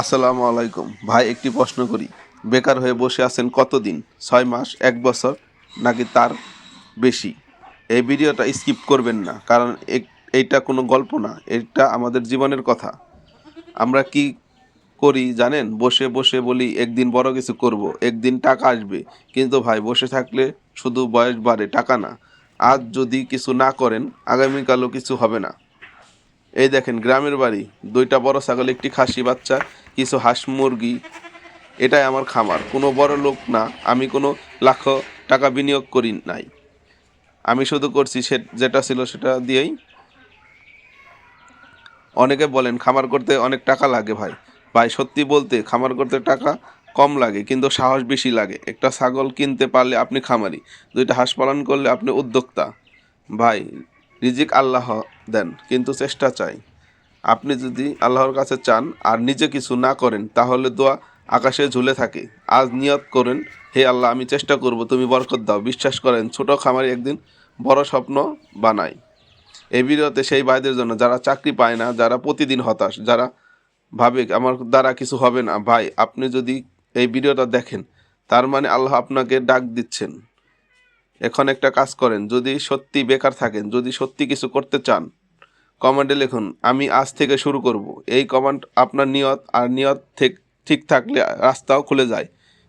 আসসালামু আলাইকুম। ভাই, একটি প্রশ্ন করি। বেকার হয়ে বসে আছেন কতদিন? ছয় মাস, এক বছর? নাকি তার বেশি? এই ভিডিওটা স্কিপ করবেন না, কারণ এইটা কোনো গল্প না, এটা আমাদের জীবনের কথা। আমরা কি করি জানেন? বসে বসে বলি, একদিন বড় কিছু করব, একদিন টাকা আসবে। কিন্তু ভাই, বসে থাকলে শুধু বয়স বাড়ে, টাকা না। আজ যদি কিছু না করেন, আগামীকালও কিছু হবে না। এই দেখেন, গ্রামের বাড়ি। দুইটা বড় ছাগল, একটি খাসি বাচ্চা, কিছু হাঁস মুরগি। এটাই আমার খামার। কোনো বড় লোক না। আমি কোনো লাখ টাকা বিনিয়োগ করি নাই। আমি শুধু করছি সে যেটা ছিল সেটা দিয়েই। অনেকে বলেন, খামার করতে অনেক টাকা লাগে ভাই। ভাই, সত্যি বলতে খামার করতে টাকা কম লাগে, কিন্তু সাহস বেশি লাগে। একটা ছাগল কিনতে পারলে আপনি খামারি। দুইটা হাঁস পালন করলে আপনি উদ্যোক্তা। ভাই রিজিক আল্লাহ দেন, কিন্তু চেষ্টা চাই। আপনি যদি আল্লাহর কাছে চান আর নিজে কিছু না করেন, তাহলে দোয়া আকাশে ঝুলে থাকে। আজ নিয়ত করেন, হে আল্লাহ, আমি চেষ্টা করব, তুমি বরকত দাও। বিশ্বাস করেন, ছোট খামারি একদিন বড় স্বপ্ন বানায়। এই ভিডিওতে সেই ভাইদের জন্য যারা চাকরি পায় না, যারা প্রতিদিন হতাশ, যারা ভাবে, আমার দ্বারা কিছু হবে না, ভাই, আপনি যদি এই ভিডিওটা দেখেন, তার মানে আল্লাহ আপনাকে ডাক দিচ্ছেন। এখন একটা কাজ করেন, যদি সত্যি বেকার থাকেন, যদি সত্যি কিছু করতে চান, কমেন্টে লিখুন, আমি আজ থেকে শুরু করব। এই কমেন্ট আপনার নিয়ত, আর নিয়ত ঠিক- ঠিক থাকলে রাস্তাও খুলে যায়।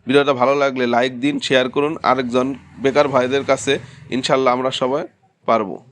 ভিডিওটা ভালো লাগলে লাইক দিন, শেয়ার করুন, আরেকজন বেকার ভাইদের কাছে ইনশাল্লাহ আমরা সবাই পারব।